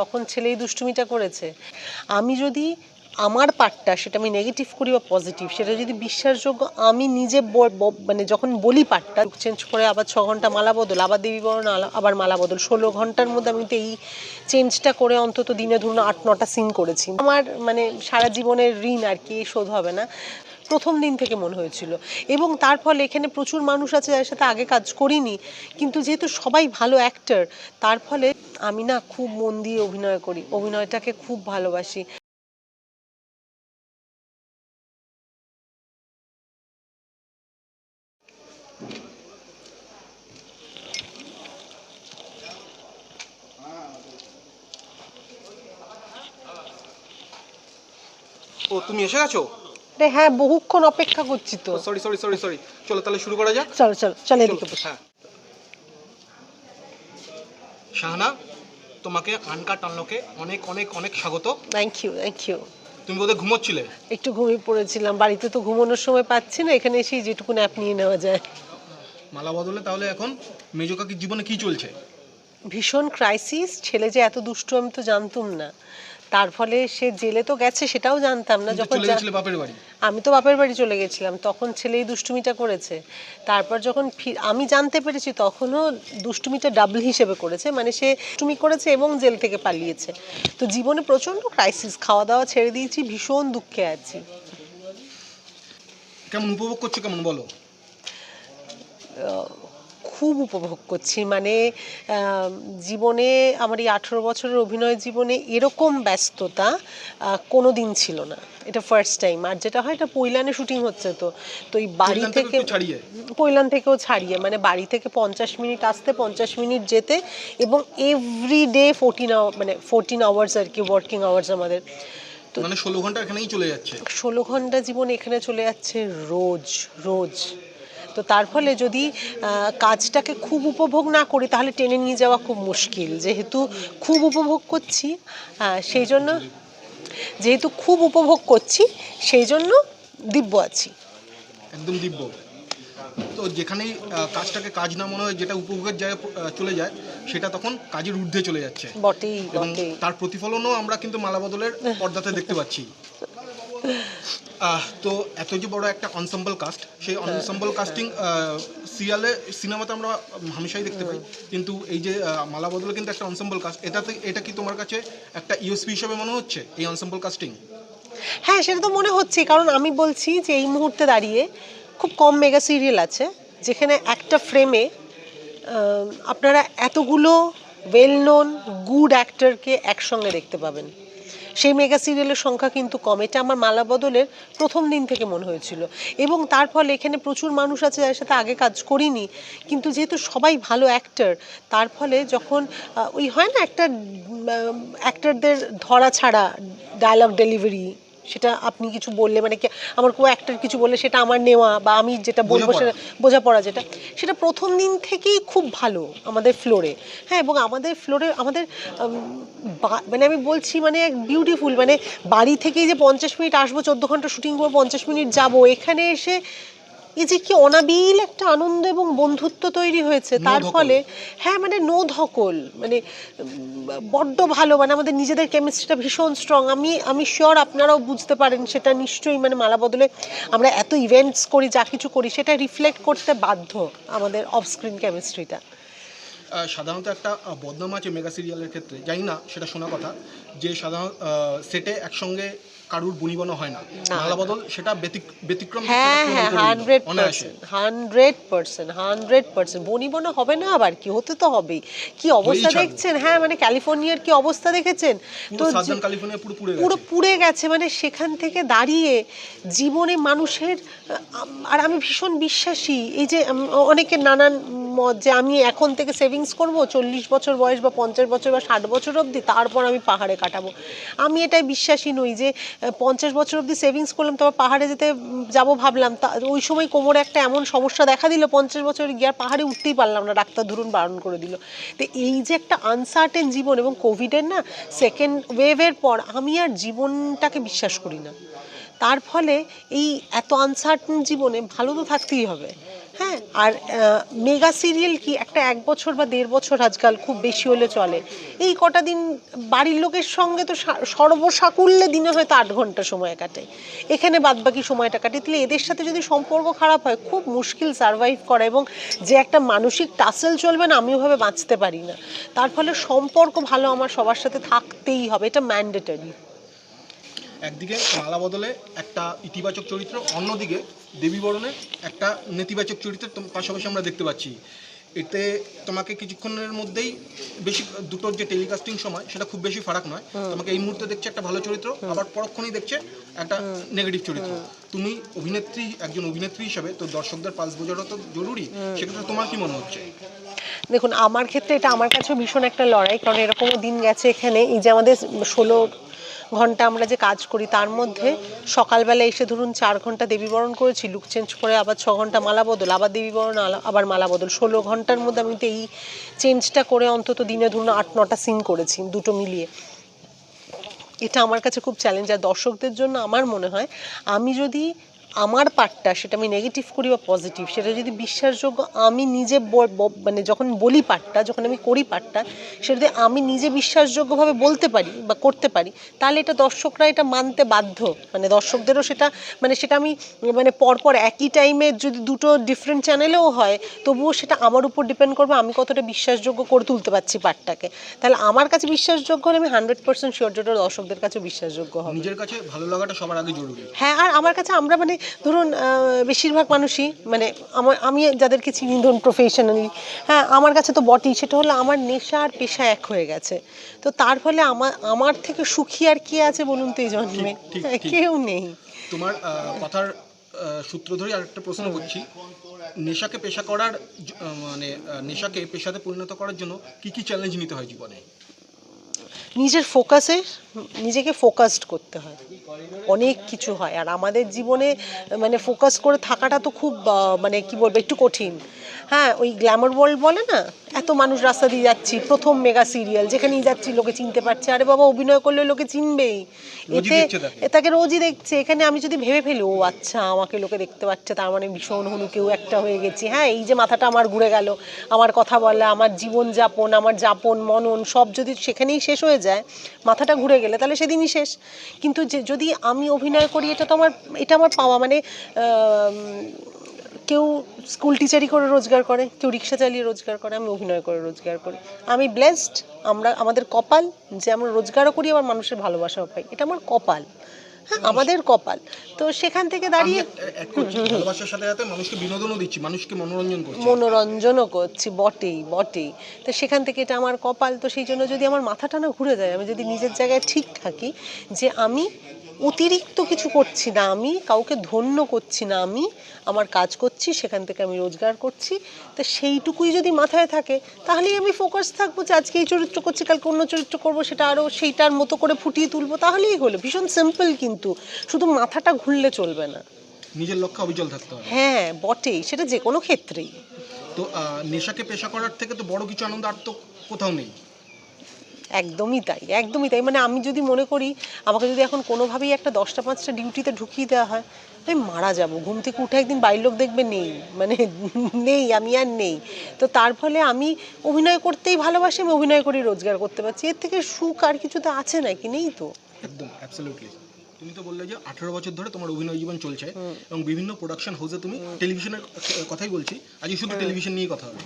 তখন ছেলেই দুষ্টুমিটা করেছে। আমি যদি আমার পার্টটা সেটা আমি নেগেটিভ করি বা পজিটিভ সেটা যদি বিশ্বাসযোগ্য, আমি নিজে মানে যখন বলি পার্টটা চেঞ্জ করে আবার ছ ঘণ্টা মালা বদল, আবার দেবী বরণ আবার মালা বদল, ষোলো ঘণ্টার মধ্যে আমি তো এই চেঞ্জটা করে অন্তত দিনে ধরুন আট, নটা সিন করেছি। আমার মানে সারা জীবনের ঋণ আর কি শোধ হবে না। প্রথম দিন থেকে মনে হয়েছিল। এবং তার ফলে এখানে প্রচুর মানুষ আছে যাদের সাথে আগে কাজ করিনি। কিন্তু যেহেতু সবাই ভালো অ্যাক্টর তার ফলে আমি না খুব মন দিয়ে অভিনয় করি। অভিনয়টাকে খুব ভালোবাসি। ও, তুমি এসে গেছো? রে হ্যাঁ বহুক্ষণ অপেক্ষা করছি তো। সরি সরি সরি সরি চলো তাহলে শুরু করা যাক। চলো চলো চলো এদিকে বসো। হ্যাঁ। শাহানা তোমাকে আনকাট আনলোকে অনেক অনেক অনেক স্বাগত। থ্যাংক ইউ থ্যাংক ইউ তুমি বোধহয় ঘুমোচ্ছিলে? একটু ঘুমিয়ে পড়েছিলাম। বাড়িতে তো ঘুমানোর সময় পাচ্ছি না এখানে এসেই যেটুকু ন্যাপ নিয়ে নেওয়া যায়। মালা বদলে তাহলে এখন মেজো কাকির জীবনে কি চলছে? ভীষণ ক্রাইসিস ছেলে যে এত দুষ্টু আমি তো জানতাম না। তার ফলে সে জেলে তো গেছে সেটাও জানতাম না যখন আমি তো বাপের বাড়ি চলে গেছিলাম তখন ছেলেই দুষ্টুমিটা করেছে। তারপর যখন আমি জানতে পেরেছি তখনও দুষ্টুমিটা ডাবল হিসেবে করেছে মানে সে দুষ্টুমি করেছে এবং জেল থেকে পালিয়েছে। তো জীবনে প্রচণ্ড ক্রাইসিস খাওয়া দাওয়া ছেড়ে দিয়েছি ভীষণ দুঃখে আছি। কেমন উপভোগ করছ কেমন বলো? খুব উপভোগ করছি। মানে জীবনে আমার এই আঠেরো বছরের অভিনয় জীবনে এরকম ব্যস্ততা কোনো দিন ছিল না। এটা ফার্স্ট টাইম আর যেটা হয় এটা পৈলানে শুটিং হচ্ছে তো। তো এই বাড়ি থেকে? পৈলান থেকেও ছাড়িয়ে। মানে বাড়ি থেকে পঞ্চাশ মিনিট আসতে পঞ্চাশ মিনিট যেতে এবং এভরি ডে ফোরটিন মানে ফোরটিন আওয়ার্স আর কি ওয়ার্কিং আওয়ার্স আমাদের। তো মানে ষোলো ঘণ্টা এখানেই চলে যাচ্ছে। ষোলো ঘণ্টা জীবন এখানে চলে যাচ্ছে রোজ রোজ। তো তার ফলে যদি কাজটাকে খুব উপভোগ না করি তাহলে টেনে নিয়ে যাওয়া খুব মুশকিল। যেহেতু খুব উপভোগ করছি সেই জন্য যেহেতু খুব উপভোগ করছি সেই জন্য দিব্য আছি। একদম দিব্য। তো যেখানেই কাজটাকে কাজ না মনে হয় যেটা উপভোগের জায়গায় চলে যায় সেটা তখন কাজের ঊর্ধ্বে চলে যাচ্ছে। বটেই এবং তার প্রতিফলনও আমরা কিন্তু মালা বদলের পর্দাতে দেখতে পাচ্ছি। তো এত যে বড় একটা অনসাম্বল কাস্ট সেই অনসাম্বল কাস্টিং সিরিয়ালে সিনেমাতে আমরা হামেশাই দেখতে পাই। কিন্তু এই যে মালা বদলে কিন্তু একটা অনসাম্বল কাস্ট এটাতে এটা কি তোমার কাছে একটা ইউএসপি হিসেবে মনে হচ্ছে এই অনসাম্বল কাস্টিং হ্যাঁ সেটা তো মনে হচ্ছে কারণ আমি বলছি যে এই মুহূর্তে দাঁড়িয়ে খুব কম মেগা সিরিয়াল আছে যেখানে একটা ফ্রেমে আপনারা এতগুলো ওয়েল নোন গুড অ্যাক্টরকে একসঙ্গে দেখতে পাবেন। সেই মেগা সিরিয়ালের সংখ্যা কিন্তু কম। এটা আমার মালা বদলের প্রথম দিন থেকে মনে হয়েছিল। এবং তার ফলে এখানে প্রচুর মানুষ আছে যার সাথে আগে কাজ করিনি। কিন্তু যেহেতু সবাই ভালো অ্যাক্টার তার ফলে যখন ওই হয় না একটা অ্যাক্টারদের ধরা ছাড়া ডায়লগ ডেলিভারি সেটা আপনি কিছু বললে মানে কি আমার কোনো অ্যাক্টর কিছু বললে সেটা আমার নেওয়া বা আমি যেটা বলব। সেটা বোঝাপড়া যেটা সেটা প্রথম দিন থেকেই খুব ভালো আমাদের ফ্লোরে হ্যাঁ এবং আমাদের ফ্লোরে আমাদের বা- মানে আমি বলছি মানে এক বিউটিফুল মানে বাড়ি থেকেই যে পঞ্চাশ মিনিট আসব চোদ্দ ঘণ্টা শুটিং করব পঞ্চাশ মিনিট যাব এখানে এসে এই যে কি অনাবিল একটা আনন্দ এবং বন্ধুত্ব তৈরি হয়েছে তার ফলে হ্যাঁ মানে নো ধকল মানে বড্ড ভালো মানে আমাদের নিজেদের কেমিস্ট্রিটা ভীষণ স্ট্রং আমি আমি শিওর আপনারাও বুঝতে পারেন সেটা নিশ্চয়ই মানে মালা বদলে আমরা এত ইভেন্টস করি যা কিছু করি সেটা রিফ্লেক্ট করতে বাধ্য আমাদের অফ স্ক্রিন কেমিস্ট্রিটা সাধারণত একটা বদনাম আছে মেগা সিরিয়ালের ক্ষেত্রে জানি না সেটা শোনা কথা যে সাধারণ সেটে একসঙ্গে কারুর বনিবনা হয় না। মালা বদল সেটা ব্যতিক্রম হ্যাঁ হ্যাঁ hundred percent hundred percent hundred percent বনিবনা হবে না আবার কি? হতে তো হবেই। কি অবস্থা দেখছেন? হ্যাঁ মানে ক্যালিফোর্নিয়ার কি অবস্থা দেখেছেন? তো ক্যালিফোর্নিয়া পুরো পুড়ে পুরো গেছে। মানে সেখান থেকে দাঁড়িয়ে জীবনে মানুষের আর আমি ভীষণ বিশ্বাসী। এই যে উম, অনেকের নানান মত যে আমি এখন থেকে সেভিংস করব চল্লিশ বছর বয়স বা পঞ্চাশ বছর বা ষাট বছর অবধি তারপর আমি পাহাড়ে কাটাবো। আমি এটাই বিশ্বাসী নই যে পঞ্চাশ বছর অবধি সেভিংস করলাম, তারপর পাহাড়ে যেতে যাব ভাবলাম। তা ওই সময় কোমরে একটা এমন সমস্যা দেখা দিল, পঞ্চাশ বছর গিয়ে পাহাড়ে উঠতেই পারলাম না, ডাক্তার ধরুন বারণ করে দিল। তো এই যে একটা আনসার্টেন জীবন এবং কোভিডের না সেকেন্ড ওয়েভের পর আমি আর জীবনটাকে বিশ্বাস করি না। তার ফলে এই এত আনসার্টেন জীবনে ভালো তো থাকতেই হবে। হ্যাঁ আর মেগা সিরিয়াল কি একটা এক বছর বা দেড় বছর আজকাল খুব বেশি হলে চলে। এই কটা দিন বাড়ির লোকের সঙ্গে তো সর্বসাকুল্যে দিনে হয়তো আট ঘণ্টা সময় কাটে। এখানে বাদবাকি সময়টা কাটে তাহলে এদের সাথে যদি সম্পর্ক খারাপ হয়, খুব মুশকিল সারভাইভ করা এবং যে একটা মানসিক টাসেল চলবে না, আমি ওভাবে বাঁচতে পারি না। তার ফলে সম্পর্ক ভালো আমার সবার সাথে থাকতেই হবে, এটা ম্যান্ডেটরি একদিকে মালা বদলে একটা ইতিবাচক চরিত্র অন্যদিকে দেবী বরণে একটা নেতিবাচক চরিত্র তোম- পাশাপাশি আমরা দেখতে পাচ্ছি। এতে তোমাকে কিছুক্ষণের মধ্যেই বেশি দুটোর যে টেলিকাস্টিং সময় সেটা খুব বেশি ফারাক নয়। তোমাকে এই মুহূর্তে দেখছে একটা ভালো চরিত্র আবার পরক্ষণেই দেখছে একটা নেগেটিভ চরিত্র। তুমি অভিনেত্রী একজন অভিনেত্রী হিসেবে তো দর্শকদের পালস বোঝানো তো জরুরি। সেক্ষেত্রে তোমার কি মনে হচ্ছে? দেখুন আমার ক্ষেত্রে এটা আমার কাছেও ভীষণ একটা লড়াই কারণ এরকমও দিন গেছে এখানে। এই যে আমাদের ষোলো ঘণ্টা আমরা যে কাজ করি, তার মধ্যে সকালবেলা এসে ধরুন চার ঘণ্টা দেবীবরণ করেছি লুক চেঞ্জ করে আবার ছ ঘণ্টা মালা বদল, আবার দেবীবরণ আবার মালা বদল। ষোলো ঘণ্টার মধ্যে আমি তো এই চেঞ্জটা করে অন্তত দিনে ধরুন আট, নটা সিন করেছি দুটো মিলিয়ে। এটা আমার কাছে খুব চ্যালেঞ্জ আর দর্শকদের জন্য আমার মনে হয়, আমি যদি আমার পার্টটা সেটা আমি নেগেটিভ করি বা পজিটিভ সেটা যদি বিশ্বাসযোগ্য আমি নিজে মানে যখন বলি পার্টটা যখন আমি করি পার্টটা সেটা যদি আমি নিজে বিশ্বাসযোগ্যভাবে বলতে পারি বা করতে পারি তাহলে এটা দর্শকরা এটা মানতে বাধ্য। মানে দর্শকদেরও সেটা মানে সেটা আমি মানে পরপর একই টাইমে যদি দুটো ডিফারেন্ট চ্যানেলেও হয় তবুও সেটা আমার উপর ডিপেন্ড করবে আমি কতটা বিশ্বাসযোগ্য করে তুলতে পারছি পার্টটাকে তাহলে আমার কাছে বিশ্বাসযোগ্য হলে আমি হান্ড্রেড পার্সেন্ট শিওর যেটা দর্শকদের কাছে বিশ্বাসযোগ্য হবে। নিজের কাছে ভালো লাগাটা সবার আগে জরুরি। হ্যাঁ আর আমার কাছে আমরা মানে ধরুন বেশিরভাগ মানুষই মানে আমার আমি যাদেরকে চিনি ধরুন প্রফেশনালি হ্যাঁ আমার কাছে তো বটেই সেটা হলো আমার নেশা আর পেশা এক হয়ে গেছে। তো তার ফলে আমার আমার থেকে সুখী আর কে আছে বলুন তো এই জন্মে? হ্যাঁ। কেউ নেই। তোমার কথার সূত্র ধরে আরেকটা প্রশ্ন করছি। নেশাকে পেশা করার মানে নেশাকে পেশাতে পরিণত করার জন্য কি কি চ্যালেঞ্জ নিতে হয় জীবনে? নিজের ফোকাসে নিজেকে ফোকাসড করতে হয়। অনেক কিছু হয়। আর আমাদের জীবনে মানে ফোকাস করে থাকাটা তো খুব মানে কি বলব, একটু কঠিন। হ্যাঁ ওই গ্ল্যামার ওয়ার্ল্ড বলে না? এত মানুষ রাস্তা দিয়ে যাচ্ছি প্রথম মেগা সিরিয়াল যেখানেই যাচ্ছি লোকে চিনতে পারছে। আরে বাবা অভিনয় করলে লোকে চিনবেই। এতে তাকে। এ তাকে রোজই দেখছে। এখানে আমি যদি ভেবে ফেলি ও আচ্ছা আমাকে লোকে দেখতে পাচ্ছে তার মানে ভীষণ হনু কেউ একটা হয়ে গেছি। হ্যাঁ এই যে মাথাটা আমার ঘুরে গেল আমার কথা বলা আমার জীবন যাপন আমার যাপন মনন সব যদি সেখানেই শেষ হয়ে যায় মাথাটা ঘুরে গেলে তাহলে সেদিনই শেষ। কিন্তু যে যদি আমি অভিনয় করি এটা তো আমার এটা আমার পাওয়া। মানে কেউ স্কুল টিচারই করে রোজগার করে কেউ রিক্সা চালিয়ে রোজগার করে আমি অভিনয় করে রোজগার করি। আমি ব্লেসড আমরা আমাদের কপাল যে আমরা রোজগারও করি আবার মানুষের ভালোবাসাও পাই। এটা আমার কপাল। হ্যাঁ আমাদের কপাল। তো সেখান থেকে দাঁড়িয়ে ভালোবাসার সাথে সাথে মানুষকে বিনোদনও দিচ্ছি মানুষকে মনোরঞ্জন করছি। মনোরঞ্জনও করছি বটেই বটেই। তো সেখান থেকে এটা আমার কপাল তো সেই জন্য যদি আমার মাথাটা না ঘুরে যায় আমি যদি নিজের জায়গায় ঠিক থাকি যে আমি অতিরিক্ত কিছু করছি না আমি কাউকে ধন্য করছি না আমি আমার কাজ করছি সেখান থেকে আমি রোজগার করছি। তো সেইটুকুই যদি মাথায় থাকে তাহলেই আমি ফোকাস থাকব যে আজকে এই চরিত্র করছি কালকে অন্য চরিত্র করব সেটা আরও সেইটার মতো করে ফুটিয়ে তুলবো তাহলেই হলো। ভীষণ সিম্পল কিন্তু শুধু মাথাটা ঘুরলে চলবে না। নিজের লক্ষ্যে অবিচল থাকতে হবে। হ্যাঁ বটেই সেটা যে কোনো ক্ষেত্রেই। তো নেশাকে পেশা করার থেকে তো বড় কিছু আনন্দ আর তো কোথাও নেই। একদমই তাই একদমই তাই। মানে আমি যদি মনে করি আমাকে যদি এখন কোনোভাবেই একটা দশটা পাঁচটা ডিউটিতে ঢুকিয়ে দেওয়া হয়, আমি মারা যাব। ঘুম থেকে উঠে একদিন বাড়ির লোক দেখবে নেই মানে নেই, আমি আর নেই। তো তার ফলে আমি অভিনয় করতেই ভালোবাসি, আমি অভিনয় করি, রোজগার করতে পারছি। এর থেকে সুখ আর কিছু তো আছে নাকি? নেই তো। একদম অ্যাবসলিউটলি তুমি তো বললে যে আঠারো বছর ধরে তোমার অভিনয় জীবন চলছে এবং বিভিন্ন প্রোডাকশন হাউসে তুমি টেলিভিশনের কথাই বলছি আজকে শুধু টেলিভিশন নিয়ে কথা হবে।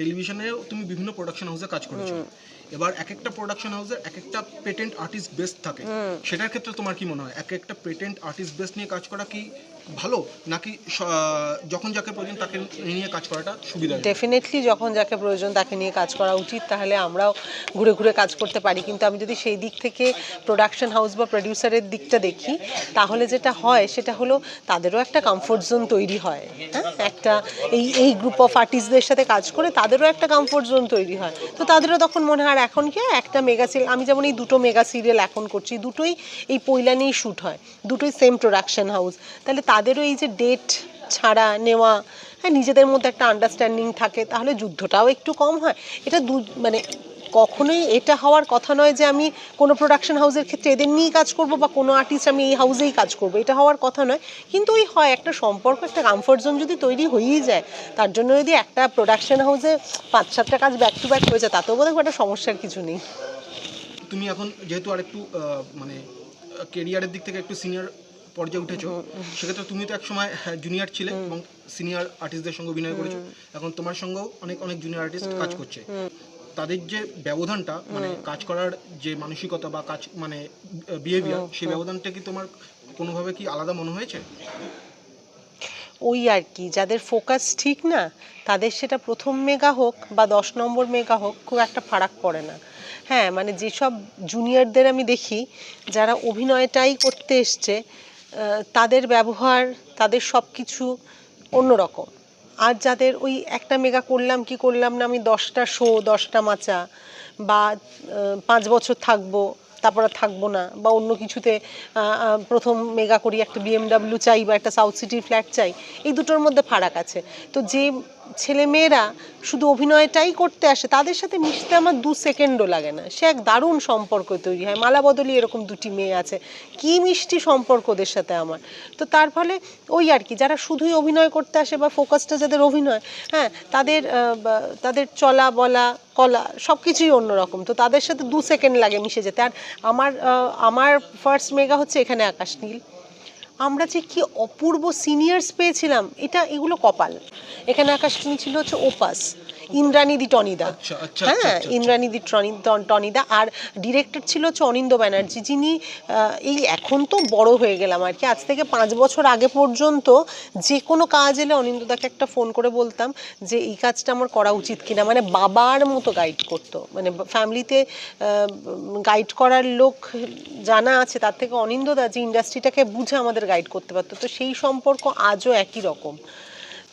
টেলিভিশনে তুমি বিভিন্ন প্রোডাকশন হাউসে কাজ করেছ। এবার এক একটা প্রোডাকশন হাউসের এক একটা পেটেন্ট আর্টিস্ট বেস্ট থাকে সেটার ক্ষেত্রে তোমার কি মনে হয়? এক একটা পেটেন্ট আর্টিস্ট বেস্ট নিয়ে কাজ করা কি ভালো নাকি যখন যাকে প্রয়োজন তাকে নিয়ে কাজ করাটা সুবিধা ডেফিনেটলি যখন যাকে প্রয়োজন তাকে নিয়ে কাজ করা উচিত, তাহলে আমরাও ঘুরে ঘুরে কাজ করতে পারি। কিন্তু আমি যদি সেই দিক থেকে প্রোডাকশন হাউস বা প্রডিউসারের দিকটা দেখি, তাহলে যেটা হয় সেটা হলো তাদেরও একটা কমফোর্ট জোন তৈরি হয়। হ্যাঁ? একটা এই এই গ্রুপ অফ আর্টিস্টদের সাথে কাজ করে তাদেরও একটা কমফোর্ট জোন তৈরি হয়। তো তাদেরও তখন মনে হয়, আর এখন কি একটা মেগা সিরিয়াল আমি যেমন এই দুটো মেগা সিরিয়াল এখন করছি, দুটোই এই পয়লা নিয়েই শ্যুট হয়। দুটোই সেম প্রোডাকশন হাউস তাহলে তাদেরও এই যে ডেট ছাড়া নেওয়া হ্যাঁ নিজেদের মধ্যে একটা আন্ডারস্ট্যান্ডিং থাকে, তাহলে যুদ্ধটাও একটু কম হয়। এটা দু মানে কখনোই এটা হওয়ার কথা নয় যে আমি কোনো প্রোডাকশন হাউসের ক্ষেত্রে এদের নিয়েই কাজ করব বা কোনো আর্টিস্ট আমি এই হাউসেই কাজ করব, এটা হওয়ার কথা নয়। কিন্তু ওই হয় একটা সম্পর্ক, একটা কমফর্ট জোন যদি তৈরি হয়েই যায়, তার জন্য যদি একটা প্রোডাকশন হাউসে পাঁচ সাতটা কাজ ব্যাক টু ব্যাক হয়ে যায়, তাতেও বোধহয় একটা সমস্যার কিছু নেই। তুমি এখন যেহেতু আর একটু মানে কেরিয়ারের দিক থেকে একটু সিনিয়র পর্যায়ে উঠেছো, সেক্ষেত্রে তুমি তো একসময় জুনিয়র ছিলে এবং সিনিয়র আর্টিস্টদের সঙ্গে অভিনয় করেছ। এখন তোমার সঙ্গেও অনেক অনেক জুনিয়র আর্টিস্ট কাজ করছে। তাদের যে ব্যবধানটা মানে কাজ করার যে মানসিকতা বা কাজ মানে বিহেভিয়ার সেই ব্যবধানটা কি তোমার কোনোভাবে কি আলাদা মনে হয়েছে? ওই আর কি, যাদের ফোকাস ঠিক না, তাদের সেটা প্রথম মেগা হোক বা দশ নম্বর মেগা হোক, খুব একটা ফারাক পড়ে না। হ্যাঁ মানে যেসব জুনিয়রদের আমি দেখি, যারা অভিনয়টাই করতে এসছে তাদের ব্যবহার, তাদের সব কিছু অন্যরকম। আর যাদের ওই একটা মেগা করলাম, কি করলাম না, আমি দশটা শো দশটা মাচা, বা পাঁচ বছর থাকব, তারপরে থাকব না, বা অন্য কিছুতে প্রথম মেগা করি, একটা বিএমডাব্লিউ চাই, বা একটা সাউথ সিটির ফ্ল্যাট চাই, এই দুটোর মধ্যে ফারাক আছে। তো যে ছেলে মেয়েরা শুধু অভিনয়টাই করতে আসে, তাদের সাথে মিশতে আমার দু সেকেন্ডও লাগে না। সে এক দারুণ সম্পর্ক তৈরি হয়। মালা বদলি এরকম দুটি মেয়ে আছে। কি মিষ্টি সম্পর্ক ওদের সাথে আমার। তো তার ফলে ওই আর কি, যারা শুধুই অভিনয় করতে আসে বা ফোকাসটা যাদের অভিনয় হ্যাঁ তাদের তাদের চলা বলা, কলা সব কিছুই অন্যরকম। তো তাদের সাথে দু সেকেন্ড লাগে মিশে যেতে। আর আমার আমার ফার্স্ট মেগা হচ্ছে এখানে আকাশ নীল। আমরা যে কি অপূর্ব সিনিয়র্স পেয়েছিলাম, এটা এগুলো কপাল। এখানে আকাশ নীল ছিল হচ্ছে ওপাস। ইন্দ্রানিধি টনিদা। আচ্ছা, আচ্ছা, হ্যাঁ আচ্ছা। ইন্দ্রানিধি টনি- টন- টনিদা। আর ডিরেক্টর ছিল হচ্ছে অনিন্দ ব্যানার্জি যিনি এই এখন তো বড় হয়ে গেলাম আর কি। আজ থেকে পাঁচ বছর আগে পর্যন্ত যে কোনো কাজ এলে অনিন্দদাকে একটা ফোন করে বলতাম যে এই কাজটা আমার করা উচিত কিনা। মানে বাবার মতো গাইড করতো। মানে ফ্যামিলিতে গাইড করার লোক জানা আছে তার থেকে অনিন্দদা যে ইন্ডাস্ট্রিটাকে বুঝে আমাদের গাইড করতে পারতো। তো সেই সম্পর্ক আজও একই রকম।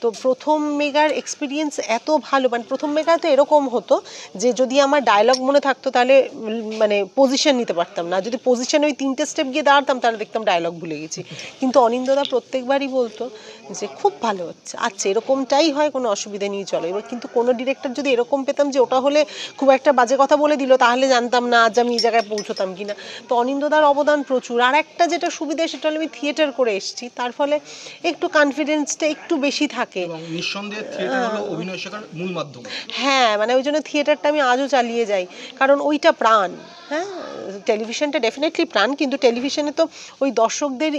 তো প্রথম মেগার এক্সপিরিয়েন্স এত ভালো মানে প্রথম মেগা তো এরকম হতো যে যদি আমার ডায়লগ মনে থাকতো তাহলে মানে পজিশন নিতে পারতাম না। যদি পজিশনে ওই তিনটে স্টেপ গিয়ে দাঁড়াতাম তাহলে দেখতাম ডায়লগ ভুলে গেছি। কিন্তু অনিন্দদা প্রত্যেকবারই বলতো যে, খুব ভালো হচ্ছে। আচ্ছা এরকমটাই হয়, কোনো অসুবিধা নিয়ে চলো। এবার কিন্তু কোনো ডিরেক্টর যদি এরকম পেতাম যে, ওটা হলে খুব একটা বাজে কথা বলে দিল, তাহলে জানতাম না আজ আমি এই জায়গায় পৌঁছতাম কিনা। তো অনিন্দদার অবদান প্রচুর। আর একটা যেটা সুবিধা, সেটা হলো আমি থিয়েটার করে এসেছি। তার ফলে একটু কনফিডেন্সটা একটু বেশি থাকে এবং নিঃসন্দেহে থিয়েটার হলো অভিনয় শেখার মূল মাধ্যম। হ্যাঁ মানে ওই জন্য থিয়েটারটা আমি আজও চালিয়ে যাই। কারণ ওইটা প্রাণ হ্যাঁ? টেলিভিশনটা ডেফিনেটলি প্রাণ কিন্তু টেলিভিশনে তো ওই দর্শকদের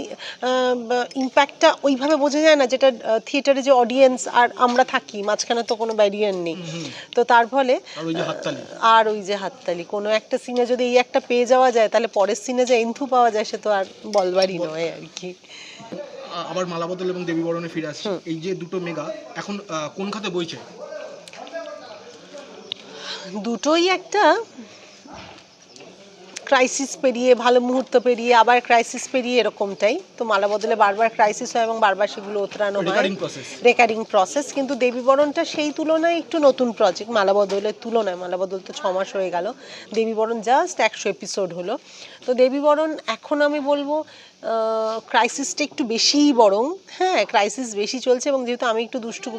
ইম্প্যাক্টটা ওইভাবে বোঝা যায় না যেটা থিয়েটারে যে অডিয়েন্স আর আমরা থাকি মাঝখানে তো কোনো ব্যারিয়ার নেই। তো তার ফলে আর ওই যে হাততালি। কোনো একটা সিনে যদি এই একটা পেয়ে যাওয়া যায় তাহলে পরের সিনে যে এন্থু পাওয়া যায় সে তো আর বলবারই নয় আর কি। আবার মালাবদল এবং দেবী বরণে ফিরে আসছি এই যে দুটো মেগা এখন কোন খাতে বইছে? দুটোই একটা ক্রাইসিস পেরিয়ে ভালো মুহূর্ত পেরিয়ে আবার ক্রাইসিস পেরিয়ে এরকমটাই তো মালা বদলে বারবার ক্রাইসিস হয় এবং বারবার সেগুলো ওতরানো হয়। রেকারিং প্রসেস কিন্তু দেবীবরণটা সেই তুলনায় একটু নতুন প্রজেক্ট মালা বদলের তুলনায়। মালা বদল তো ছ মাস হয়ে গেল। দেবীবরণ জাস্ট একশো এপিসোড হলো। তো দেবীবরণ এখন আমি বলব ক্রাইসিসটা একটু বেশিই বরং হ্যাঁ ক্রাইসিস বেশি চলছে এবং যেহেতু আমি একটু দুষ্টু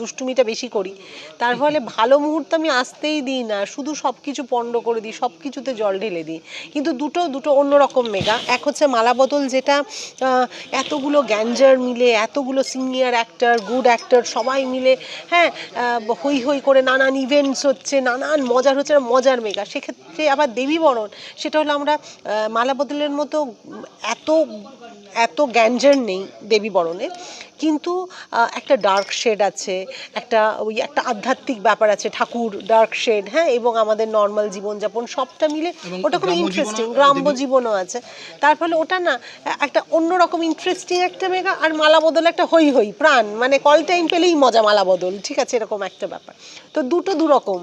দুষ্টুমিটা বেশি করি তার ফলে ভালো মুহূর্ত আমি আসতেই দিই না। শুধু সব কিছু পণ্ড করে দিই সব কিছুতে জল ঢেলে দিই। কিন্তু দুটো দুটো অন্যরকম মেগা। এক হচ্ছে মালা বদল যেটা এতগুলো গ্যাঞ্জার মিলে এতগুলো সিনিয়র অ্যাক্টার গুড অ্যাক্টর সবাই মিলে হ্যাঁ হই হই করে নানান ইভেন্টস হচ্ছে নানান মজার হচ্ছে মজার মেগা। সেক্ষেত্রে আবার দেবী বরণ সেটা হলো আমরা আহ, মালা বদলের মতো এত এত গ্যাঞ্জার নেই দেবী বরণে কিন্তু একটা ডার্ক শেড আছে একটা ওই একটা আধ্যাত্মিক ব্যাপার আছে ঠাকুর ডার্ক শেড হ্যাঁ এবং আমাদের নর্মাল জীবনযাপন সবটা মিলে ওটা খুব ইন্টারেস্টিং গ্রাম্য জীবনও আছে। তার ফলে ওটা না একটা অন্যরকম ইন্টারেস্টিং একটা মেগা আর মালা বদল একটা হই হই প্রাণ মানে কল টাইম পেলেই মজা মালা বদল ঠিক আছে এরকম একটা ব্যাপার। তো দুটো দুরকম।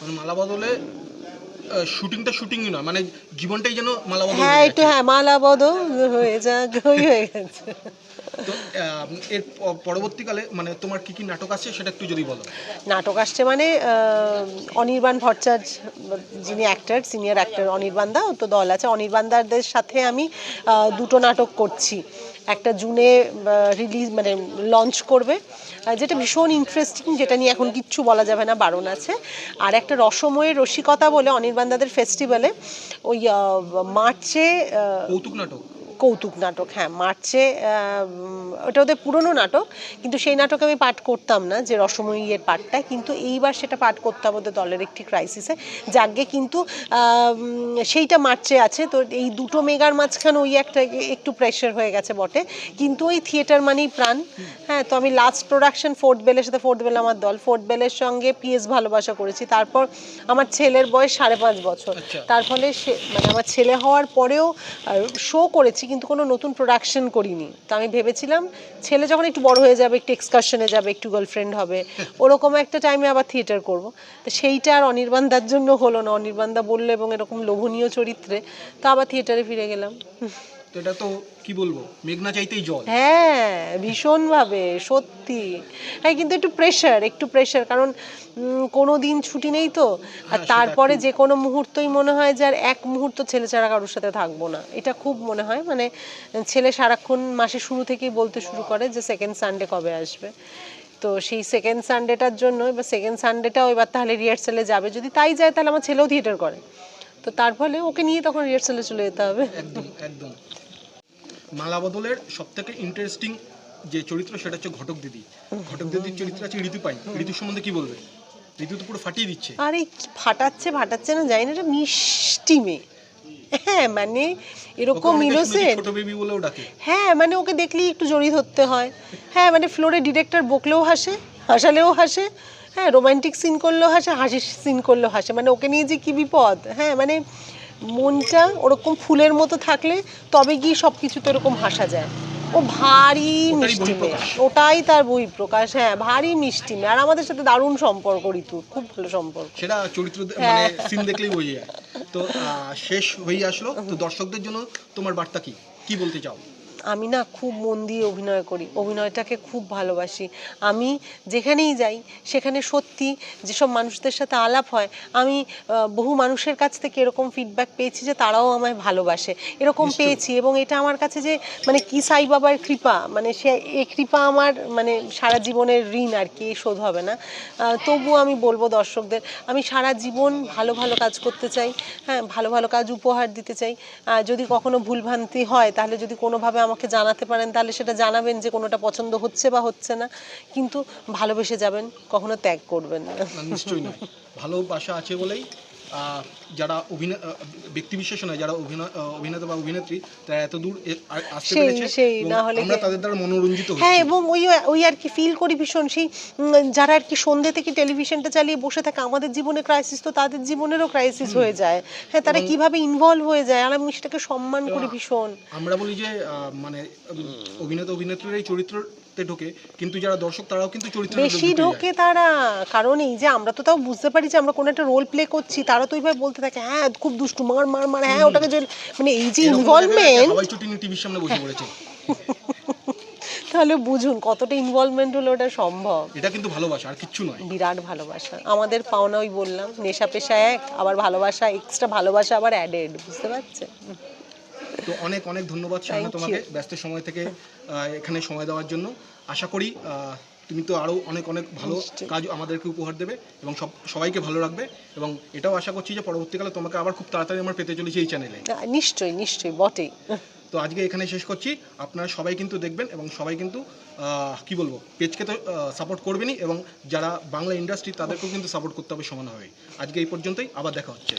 মানে মালাবদলে শুটিংটা শুটিংই নয় মানে জীবনটাই যেন মালাবদল হ্যাঁ একটু হ্যাঁ মালা বদল হয়ে যাক হয়ে গেছে। তো এর পরবর্তীকালে মানে তোমার কি কি নাটক আছে সেটা একটু যদি বলো। নাটক আসছে মানে অনির্বাণ ভট্টাচার্য যিনি actor senior actor Anirban da তো দল আছে। অনির্বাণ দাদের সাথে আমি দুটো নাটক করছি। একটা জুনে রিলিজ মানে লঞ্চ করবে যেটা ভীষণ ইন্টারেস্টিং যেটা নিয়ে এখন কিচ্ছু বলা যাবে না বারণ আছে। আর একটা রসময়ের রসিকতা বলে অনির্বাণ দাদের ফেস্টিভ্যালে ওই মার্চে কৌতুক নাটক। কৌতুক নাটক হ্যাঁ মার্চে ওটা ওদের পুরনো নাটক কিন্তু সেই নাটকে আমি পাঠ করতাম না যে রসময়ীর পাঠটা কিন্তু এইবার সেটা পাঠ করতাম ওদের দলের একটি ক্রাইসিসে যাকে কিন্তু সেইটা মার্চে আছে তো এই দুটো মেগার মাঝখানে ওই একটা একটু প্রেশার হয়ে গেছে বটে কিন্তু ওই থিয়েটার মানেই প্রাণ। হ্যাঁ তো আমি লাস্ট প্রোডাকশন ফোর্থ বেলের সাথে ফোর্থ বেল আমার দল ফোর্থ বেলের সঙ্গে পিএস ভালোবাসা করেছি তারপর আমার ছেলের বয়স সাড়ে পাঁচ বছর। আচ্ছা। তার ফলে সে মানে আমার ছেলে হওয়ার পরেও শো করেছি কিন্তু কোনো নতুন প্রোডাকশন করিনি। তো আমি ভেবেছিলাম, ছেলে যখন একটু বড় হয়ে যাবে, একটু এক্সকারশনে যাবে, একটু গার্লফ্রেন্ড হবে, ওরকম একটা টাইমে আবার থিয়েটার করব। তো সেইটা আর অনির্বাণদার জন্য হলো না। অনির্বাণদা বলল এবং এরকম লোভনীয় চরিত্রে, তো আবার থিয়েটারে ফিরে গেলাম। তো এটা তো কি বলব মেঘনা চাইতেই জল। হ্যাঁ ভীষণভাবে সত্যি। হ্যাঁ কিন্তু একটু প্রেশার একটু প্রেশার কারণ কোনো দিন ছুটি নেই তো। আর হ্যাঁ, তারপরে যে কোনো মুহূর্তই মনে হয় যে আর এক মুহূর্ত ছেলে ছাড়া কারোর সাথে থাকব না। এটা খুব মনে হয় মানে ছেলে সারাক্ষণ মাসের শুরু থেকেই বলতে শুরু করে যে সেকেন্ড সানডে কবে আসবে। তো সেই সেকেন্ড সানডেটার জন্য এবার সেকেন্ড সানডেটাও এবার তাহলে রিহার্সালে যাবে। যদি তাই যায় তাহলে আমার ছেলেও থিয়েটার করে। তো তার ফলে ওকে নিয়ে তখন রিহার্সালে চলে যেতে হবে। একদম একদম। মালা বদলের সব থেকে ইন্টারেস্টিং যে চরিত্র সেটা হচ্ছে ঘটক দিদি। ঘটক দিদির চরিত্র আছে ঋতু পাই। ঋতু সম্বন্ধে কি বলবে? ঋতু তো পুরো ফাটিয়ে দিচ্ছে। আরে ফাটাচ্ছে ফাটাচ্ছে না জানি না এটা মিষ্টি মেয়ে। হ্যাঁ মানে এরকম ইনোসেন্ট ছোট বেবি বলেও ডাকে। হ্যাঁ মানে ওকে দেখলেই একটু জড়িয়ে ধরতে হয়। হ্যাঁ মানে ফ্লোরে ডিরেক্টর বকলেও হাসে হাসালেও হাসে। হ্যাঁ রোমান্টিক সিন করলেও হাসে হাসির সিন করলেও হাসে। মানে ওকে নিয়ে যে কি বিপদ? হ্যাঁ মানে মনটা ওরকম ফুলের মতো থাকলে তবে গিয়ে সব কিছুতে ওরকম হাসা যায়। ও ভারী মিষ্টি মেয়ে। ওটাই তার বই প্রকাশ হ্যাঁ ভারী মিষ্টি মেয়ে। আর আমাদের সাথে দারুণ সম্পর্ক ঋতু। খুব ভালো সম্পর্ক। সেটা চরিত্র হ্যাঁ। মানে সিন দেখলেই বোঝা যায়। তো শেষ হয়ে আসলো। তো দর্শকদের জন্য তোমার বার্তা কি? কি বলতে চাও? আমি না খুব মন দিয়ে অভিনয় করি অভিনয়টাকে খুব ভালোবাসি। আমি যেখানেই যাই সেখানে সত্যি যেসব মানুষদের সাথে আলাপ হয় আমি বহু মানুষের কাছ থেকে এরকম ফিডব্যাক পেয়েছি যে তারাও আমায় ভালোবাসে। এরকম পেয়েছি এবং এটা আমার কাছে যে মানে কি সাই বাবার কৃপা মানে সে এই কৃপা আমার মানে সারা জীবনের ঋণ আর কি শোধ হবে না। তবুও আমি বলব দর্শকদের আমি সারা জীবন ভালো ভালো কাজ করতে চাই হ্যাঁ ভালো ভালো কাজ উপহার দিতে চাই। যদি কখনো ভুলভ্রান্তি হয় তাহলে যদি কোনোভাবে আমাকে জানাতে পারেন, তাহলে সেটা জানাবেন যে কোনোটা পছন্দ হচ্ছে বা হচ্ছে না। কিন্তু ভালোবেসে যাবেন, কখনো ত্যাগ করবেন না। নিশ্চয়ই ভালোবাসা আছে বলেই যারা অভিনয় ব্যক্তি বিশেষ নয় যারা অভিনয় অভিনেতা বা অভিনেত্রী তারা এত দূর আসতে পেরেছে না হলে আমরা তাদের দ্বারা মনোরঞ্জিত হ্যাঁ এবং ওই ওই আর কি ফিল করি ভীষণ। সেই যারা আর কি সন্ধ্যে থেকে টেলিভিশনটা চালিয়ে বসে থাকে আমাদের জীবনে ক্রাইসিস তো তাদের জীবনেরও ক্রাইসিস হয়ে যায়। হ্যাঁ তারা কীভাবে ইনভলভ হয়ে যায় আর আমি সেটাকে সম্মান করি ভীষণ। আমরা বলি যে আহ, মানে অভিনেতা অভিনেত্রীর এই চরিত্রতে ঢোকে কিন্তু যারা দর্শক তারাও কিন্তু চরিত্রে বেশি ঢোকে তারা কারণ এই যে আমরা তো তাও বুঝতে পারি যে আমরা কোনো একটা রোল প্লে করছি তারা তো ওইভাবে বলতে থাকে হ্যাঁ খুব দুষ্টু মার মার মার হ্যাঁ ওটাকে যে মানে এই যে ইনভলভমেন্ট হাওয়াই চটি টিভির সামনে বসে পড়েছে। তাহলে বুঝুন কতটা ইনভলভমেন্ট হলে ওটা সম্ভব? এটা কিন্তু ভালোবাসা আর কিচ্ছু নয়। বিরাট ভালোবাসা। আমাদের পাওনা ওই বললাম নেশা পেশা এক আবার ভালোবাসা এক্সট্রা ভালোবাসা আবার অ্যাডেড বুঝতে পারছেন? তো অনেক অনেক ধন্যবাদ Thank তোমাকে ব্যস্ত সময় থেকে এখানে সময় দেওয়ার জন্য। আশা করি তুমি তো আরও অনেক অনেক ভালো কাজ আমাদেরকে উপহার দেবে এবং সব সবাইকে ভালো রাখবে এবং এটাও আশা করছি যে পরবর্তীকালে তোমাকে আবার খুব তাড়াতাড়ি আমার পেতে চলেছি এই চ্যানেলে। নিশ্চয়ই নিশ্চয়ই বটেই। তো আজকে এখানে শেষ করছি। আপনারা সবাই কিন্তু দেখবেন এবং সবাই কিন্তু আহ, কি বলব পেজকে তো সাপোর্ট করবেনই এবং যারা বাংলা ইন্ডাস্ট্রি তাদেরকেও কিন্তু সাপোর্ট করতে হবে সমানভাবে। আজকে এই পর্যন্তই আবার দেখা হচ্ছে।